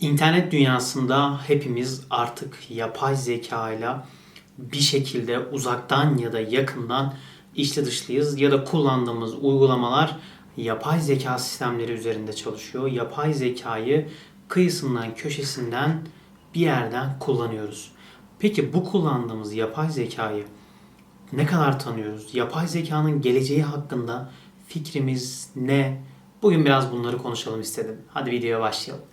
İnternet dünyasında hepimiz artık yapay zeka ile bir şekilde uzaktan ya da yakından içli dışlıyız ya da kullandığımız uygulamalar yapay zeka sistemleri üzerinde çalışıyor. Yapay zekayı kıyısından köşesinden bir yerden kullanıyoruz. Peki bu kullandığımız yapay zekayı ne kadar tanıyoruz? Yapay zekanın geleceği hakkında fikrimiz ne? Bugün biraz bunları konuşalım istedim. Hadi videoya başlayalım.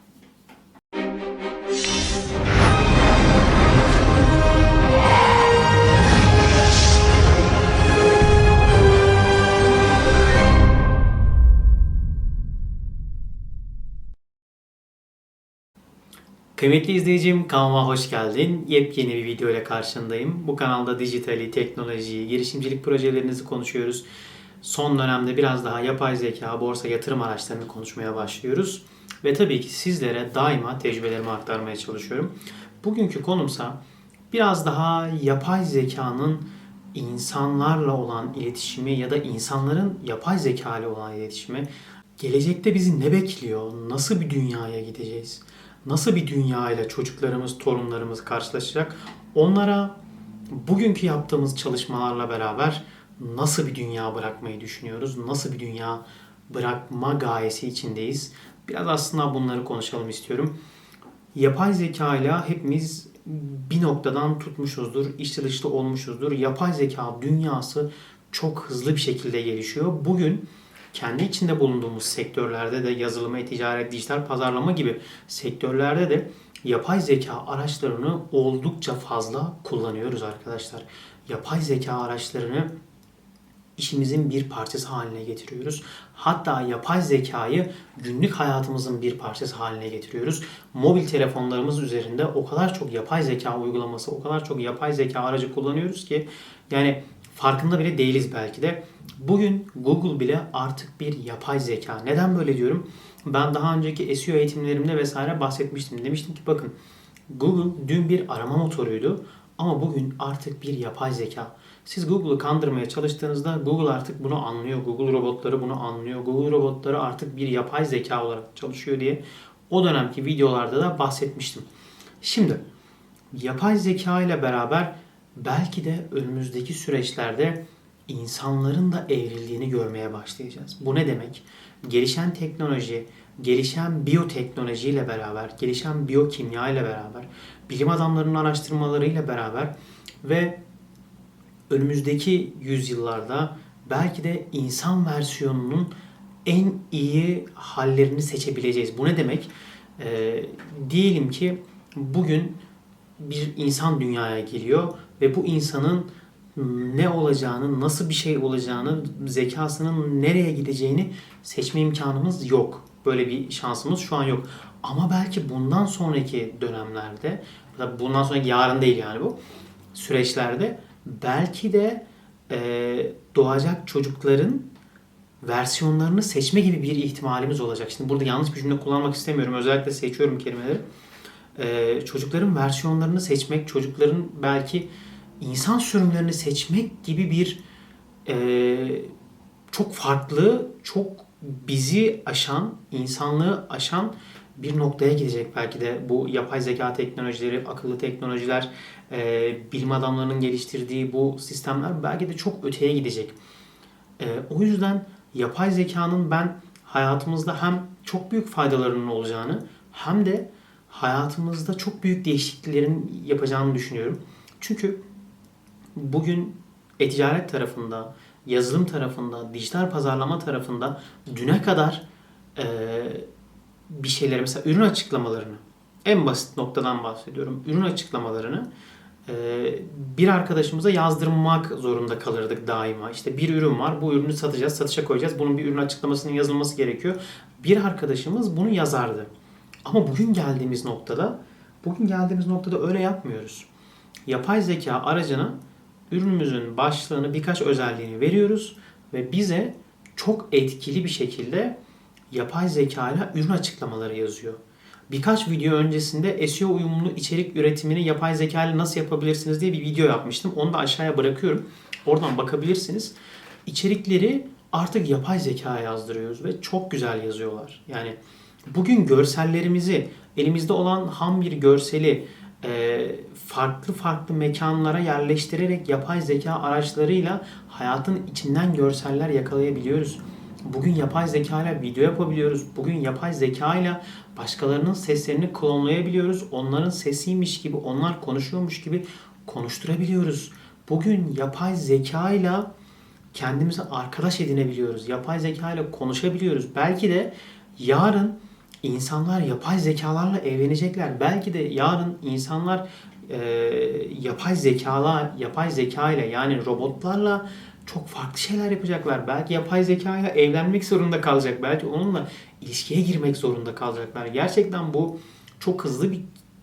Kıymetli izleyicim kanalıma hoş geldin. Yepyeni bir video ile karşındayım. Bu kanalda dijitali, teknolojiyi, girişimcilik projelerinizi konuşuyoruz. Son dönemde biraz daha yapay zeka, borsa, yatırım araçlarını konuşmaya başlıyoruz. Ve tabii ki sizlere daima tecrübelerimi aktarmaya çalışıyorum. Bugünkü konumsa biraz daha yapay zekanın insanlarla olan iletişimi ya da insanların yapay zeka ile olan iletişimi gelecekte bizi ne bekliyor? Nasıl bir dünyaya gideceğiz? Nasıl bir dünya ile çocuklarımız, torunlarımız karşılaşacak? Onlara bugünkü yaptığımız çalışmalarla beraber nasıl bir dünya bırakmayı düşünüyoruz? Nasıl bir dünya bırakma gayesi içindeyiz? Biraz aslında bunları konuşalım istiyorum. Yapay zeka ile hepimiz bir noktadan tutmuşuzdur, içli dışlı olmuşuzdur. Yapay zeka dünyası çok hızlı bir şekilde gelişiyor. Bugün kendi içinde bulunduğumuz sektörlerde de yazılım, ticaret, dijital pazarlama gibi sektörlerde de yapay zeka araçlarını oldukça fazla kullanıyoruz arkadaşlar. Yapay zeka araçlarını işimizin bir parçası haline getiriyoruz. Hatta yapay zekayı günlük hayatımızın bir parçası haline getiriyoruz. Mobil telefonlarımız üzerinde o kadar çok yapay zeka uygulaması, o kadar çok yapay zeka aracı kullanıyoruz ki yani farkında bile değiliz belki de. Bugün Google bile artık bir yapay zeka. Neden böyle diyorum? Ben daha önceki SEO eğitimlerimde vesaire bahsetmiştim. Demiştim ki bakın Google dün bir arama motoruydu ama bugün artık bir yapay zeka. Siz Google'ı kandırmaya çalıştığınızda Google artık bunu anlıyor. Google robotları bunu anlıyor. Google robotları artık bir yapay zeka olarak çalışıyor diye o dönemki videolarda da bahsetmiştim. Şimdi yapay zeka ile beraber belki de önümüzdeki süreçlerde insanların da evrildiğini görmeye başlayacağız. Bu ne demek? Gelişen teknoloji, gelişen biyoteknoloji ile beraber, gelişen biyokimya ile beraber, bilim adamlarının araştırmalarıyla beraber ve önümüzdeki yüzyıllarda belki de insan versiyonunun en iyi hallerini seçebileceğiz. Bu ne demek? Ee, diyelim ki bugün bir insan dünyaya geliyor ve bu insanın ne olacağını, nasıl bir şey olacağını, zekasının nereye gideceğini seçme imkanımız yok. Böyle bir şansımız şu an yok. Ama belki bundan sonraki dönemlerde, bundan sonraki yarın değil yani bu süreçlerde belki de e, doğacak çocukların versiyonlarını seçme gibi bir ihtimalimiz olacak. Şimdi burada yanlış bir cümle kullanmak istemiyorum. Özellikle seçiyorum kelimeleri. E, çocukların versiyonlarını seçmek, çocukların belki insan sürümlerini seçmek gibi bir e, çok farklı, çok bizi aşan, insanlığı aşan bir noktaya gidecek belki de bu yapay zeka teknolojileri, akıllı teknolojiler, e, bilim adamlarının geliştirdiği bu sistemler belki de çok öteye gidecek. E, o yüzden yapay zekanın ben hayatımızda hem çok büyük faydalarının olacağını hem de hayatımızda çok büyük değişikliklerin yapacağını düşünüyorum. Çünkü bugün e-ticaret tarafında, yazılım tarafında, dijital pazarlama tarafında düne kadar e, bir şeyleri mesela ürün açıklamalarını en basit noktadan bahsediyorum. Ürün açıklamalarını e, bir arkadaşımıza yazdırmak zorunda kalırdık daima. İşte bir ürün var. Bu ürünü satacağız, satışa koyacağız. Bunun bir ürün açıklamasının yazılması gerekiyor. Bir arkadaşımız bunu yazardı. Ama bugün geldiğimiz noktada bugün geldiğimiz noktada öyle yapmıyoruz. Yapay zeka aracına ürünümüzün başlığını birkaç özelliğini veriyoruz ve bize çok etkili bir şekilde yapay zeka ile ürün açıklamaları yazıyor. Birkaç video öncesinde SEO uyumlu içerik üretimini yapay zeka ile nasıl yapabilirsiniz diye bir video yapmıştım. Onu da aşağıya bırakıyorum. Oradan bakabilirsiniz. İçerikleri artık yapay zeka yazdırıyoruz ve çok güzel yazıyorlar. Yani bugün görsellerimizi, elimizde olan ham bir görseli farklı farklı mekanlara yerleştirerek yapay zeka araçlarıyla hayatın içinden görseller yakalayabiliyoruz. Bugün yapay zeka ile video yapabiliyoruz. Bugün yapay zeka ile başkalarının seslerini klonlayabiliyoruz. Onların sesiymiş gibi, onlar konuşuyormuş gibi konuşturabiliyoruz. Bugün yapay zeka ile kendimize arkadaş edinebiliyoruz. Yapay zeka ile konuşabiliyoruz. Belki de yarın insanlar yapay zekalarla evlenecekler. Belki de yarın insanlar e, yapay zekalar, yapay zeka ile yani robotlarla çok farklı şeyler yapacaklar. Belki yapay zeka ile evlenmek zorunda kalacak. Belki onunla ilişkiye girmek zorunda kalacaklar. Gerçekten bu çok hızlı bir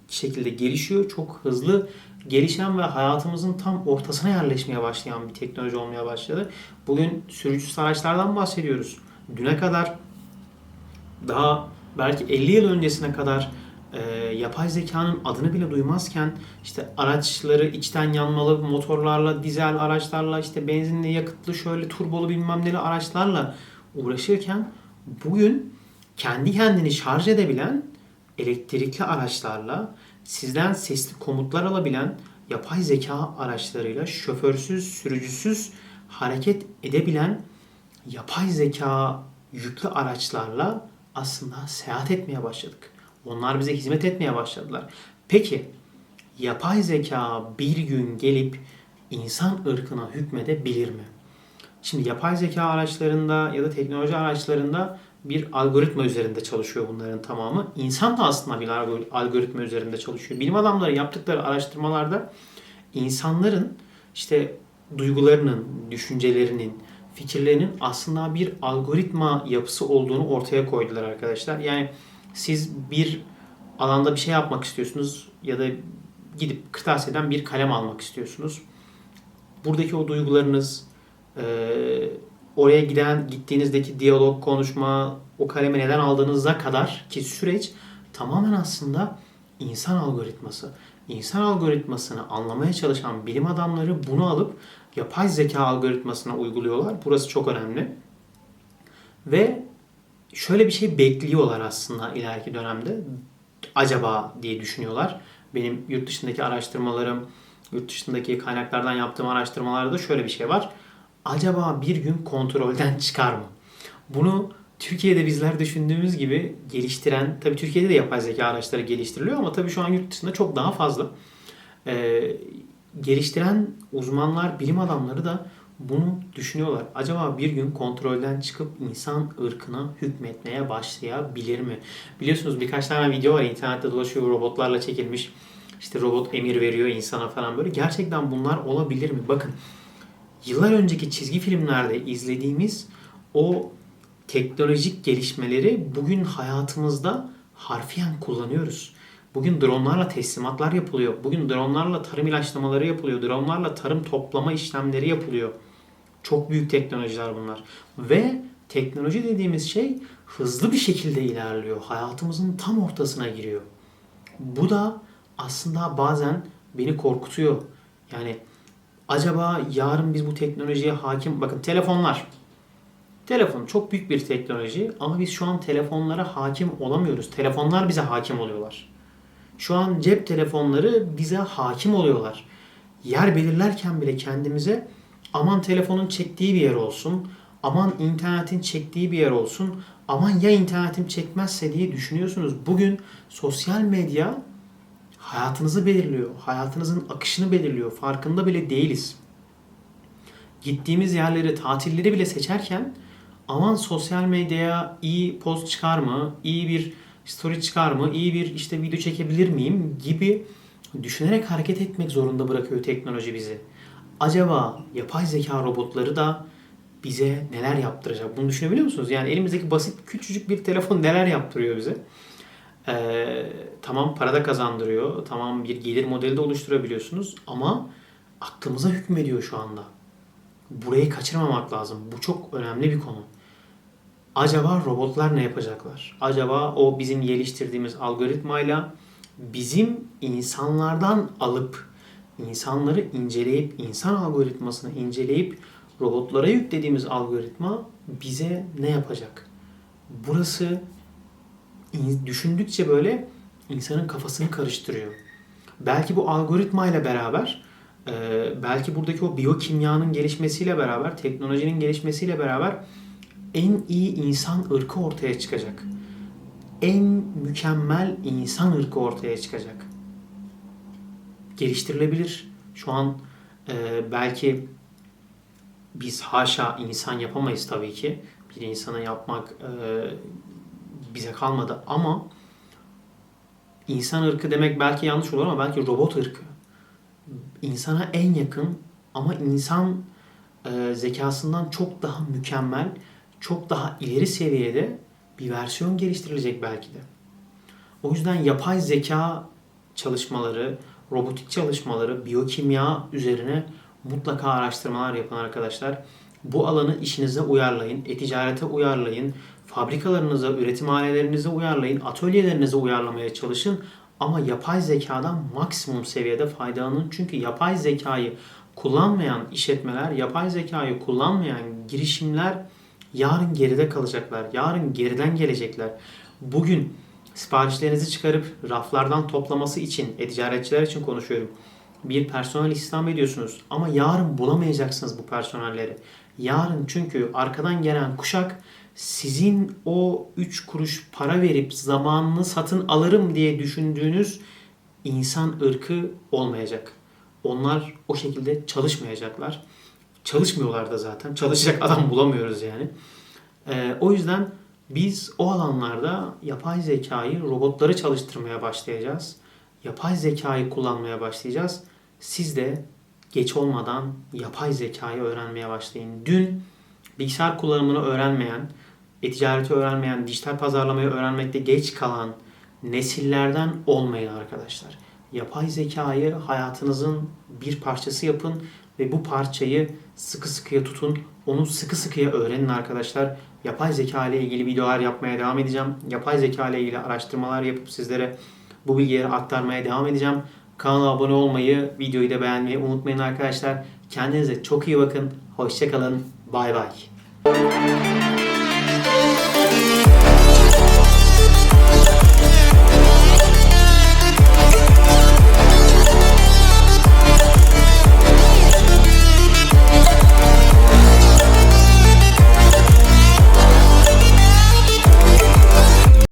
şekilde gelişiyor. Çok hızlı gelişen ve hayatımızın tam ortasına yerleşmeye başlayan bir teknoloji olmaya başladı. Bugün sürücüsüz araçlardan bahsediyoruz. Düne kadar daha belki 50 yıl öncesine kadar e, yapay zekanın adını bile duymazken işte araçları içten yanmalı motorlarla, dizel araçlarla, işte benzinli, yakıtlı, şöyle turbolu bilmem neli araçlarla uğraşırken bugün kendi kendini şarj edebilen elektrikli araçlarla sizden sesli komutlar alabilen yapay zeka araçlarıyla şoförsüz, sürücüsüz hareket edebilen yapay zeka yüklü araçlarla aslında seyahat etmeye başladık. Onlar bize hizmet etmeye başladılar. Peki yapay zeka bir gün gelip insan ırkına hükmedebilir mi? Şimdi yapay zeka araçlarında ya da teknoloji araçlarında bir algoritma üzerinde çalışıyor bunların tamamı. İnsan da aslında bir algoritma üzerinde çalışıyor. Bilim adamları yaptıkları araştırmalarda insanların işte duygularının, düşüncelerinin, fikirlerinin aslında bir algoritma yapısı olduğunu ortaya koydular arkadaşlar. Yani siz bir alanda bir şey yapmak istiyorsunuz ya da gidip kırtasiyeden bir kalem almak istiyorsunuz. Buradaki o duygularınız, oraya giden gittiğinizdeki diyalog, konuşma, o kalemi neden aldığınıza kadar ki süreç tamamen aslında insan algoritması. İnsan algoritmasını anlamaya çalışan bilim adamları bunu alıp yapay zeka algoritmasına uyguluyorlar. Burası çok önemli. Ve şöyle bir şey bekliyorlar aslında ileriki dönemde. Acaba diye düşünüyorlar. Benim yurt dışındaki araştırmalarım, yurt dışındaki kaynaklardan yaptığım araştırmalarda şöyle bir şey var. Acaba bir gün kontrolden çıkar mı? Bunu Türkiye'de bizler düşündüğümüz gibi geliştiren, tabii Türkiye'de de yapay zeka araçları geliştiriliyor ama tabii şu an yurt dışında çok daha fazla. Ee, geliştiren uzmanlar, bilim adamları da bunu düşünüyorlar. Acaba bir gün kontrolden çıkıp insan ırkına hükmetmeye başlayabilir mi? Biliyorsunuz birkaç tane video var internette dolaşıyor robotlarla çekilmiş. İşte robot emir veriyor insana falan böyle. Gerçekten bunlar olabilir mi? Bakın yıllar önceki çizgi filmlerde izlediğimiz o teknolojik gelişmeleri bugün hayatımızda harfiyen kullanıyoruz. Bugün dronlarla teslimatlar yapılıyor. Bugün dronlarla tarım ilaçlamaları yapılıyor. Dronlarla tarım toplama işlemleri yapılıyor. Çok büyük teknolojiler bunlar. Ve teknoloji dediğimiz şey hızlı bir şekilde ilerliyor. Hayatımızın tam ortasına giriyor. Bu da aslında bazen beni korkutuyor. Yani acaba yarın biz bu teknolojiye hakim... Bakın telefonlar. Telefon çok büyük bir teknoloji ama biz şu an telefonlara hakim olamıyoruz. Telefonlar bize hakim oluyorlar. Şu an cep telefonları bize hakim oluyorlar. Yer belirlerken bile kendimize aman telefonun çektiği bir yer olsun, aman internetin çektiği bir yer olsun, aman ya internetim çekmezse diye düşünüyorsunuz. Bugün sosyal medya hayatınızı belirliyor. Hayatınızın akışını belirliyor. Farkında bile değiliz. Gittiğimiz yerleri, tatilleri bile seçerken aman sosyal medyaya iyi post çıkar mı, iyi bir story çıkar mı, iyi bir işte video çekebilir miyim gibi düşünerek hareket etmek zorunda bırakıyor teknoloji bizi. Acaba yapay zeka robotları da bize neler yaptıracak? Bunu düşünebiliyor musunuz? Yani elimizdeki basit küçücük bir telefon neler yaptırıyor bize? Ee, tamam para da kazandırıyor. Tamam bir gelir modeli de oluşturabiliyorsunuz. Ama aklımıza hükmediyor şu anda. Burayı kaçırmamak lazım. Bu çok önemli bir konu. Acaba robotlar ne yapacaklar? Acaba o bizim geliştirdiğimiz algoritmayla bizim insanlardan alıp insanları inceleyip insan algoritmasını inceleyip robotlara yüklediğimiz algoritma bize ne yapacak? Burası düşündükçe böyle insanın kafasını karıştırıyor. Belki bu algoritmayla beraber, belki buradaki o biyokimyanın gelişmesiyle beraber, teknolojinin gelişmesiyle beraber en iyi insan ırkı ortaya çıkacak. En mükemmel insan ırkı ortaya çıkacak. Geliştirilebilir. Şu an e, belki biz haşa insan yapamayız tabii ki. Bir insana yapmak e, bize kalmadı ama insan ırkı demek belki yanlış olur ama belki robot ırkı. İnsana en yakın ama insan e, zekasından çok daha mükemmel, çok daha ileri seviyede bir versiyon geliştirilecek belki de. O yüzden yapay zeka çalışmaları, robotik çalışmaları, biyokimya üzerine mutlaka araştırmalar yapın arkadaşlar. Bu alanı işinize uyarlayın, e-ticarete uyarlayın, fabrikalarınıza, üretim hanelerinize uyarlayın, atölyelerinize uyarlamaya çalışın. Ama yapay zekadan maksimum seviyede faydalanın. Çünkü yapay zekayı kullanmayan işletmeler, yapay zekayı kullanmayan girişimler yarın geride kalacaklar. Yarın geriden gelecekler. Bugün siparişlerinizi çıkarıp raflardan toplaması için, e-ticaretçiler için konuşuyorum. Bir personel istihdam ediyorsunuz ama yarın bulamayacaksınız bu personelleri. Yarın çünkü arkadan gelen kuşak sizin o 3 kuruş para verip zamanını satın alırım diye düşündüğünüz insan ırkı olmayacak. Onlar o şekilde çalışmayacaklar. Çalışmıyorlar da zaten. Çalışacak adam bulamıyoruz yani. Ee, o yüzden biz o alanlarda yapay zekayı, robotları çalıştırmaya başlayacağız. Yapay zekayı kullanmaya başlayacağız. Siz de geç olmadan yapay zekayı öğrenmeye başlayın. Dün bilgisayar kullanımını öğrenmeyen, e-ticareti öğrenmeyen, dijital pazarlamayı öğrenmekte geç kalan nesillerden olmayın arkadaşlar. Yapay zekayı hayatınızın bir parçası yapın ve bu parçayı sıkı sıkıya tutun. Onu sıkı sıkıya öğrenin arkadaşlar. Yapay zeka ile ilgili videolar yapmaya devam edeceğim. Yapay zeka ile ilgili araştırmalar yapıp sizlere bu bilgileri aktarmaya devam edeceğim. Kanala abone olmayı, videoyu da beğenmeyi unutmayın arkadaşlar. Kendinize çok iyi bakın. Hoşçakalın. Bay bay.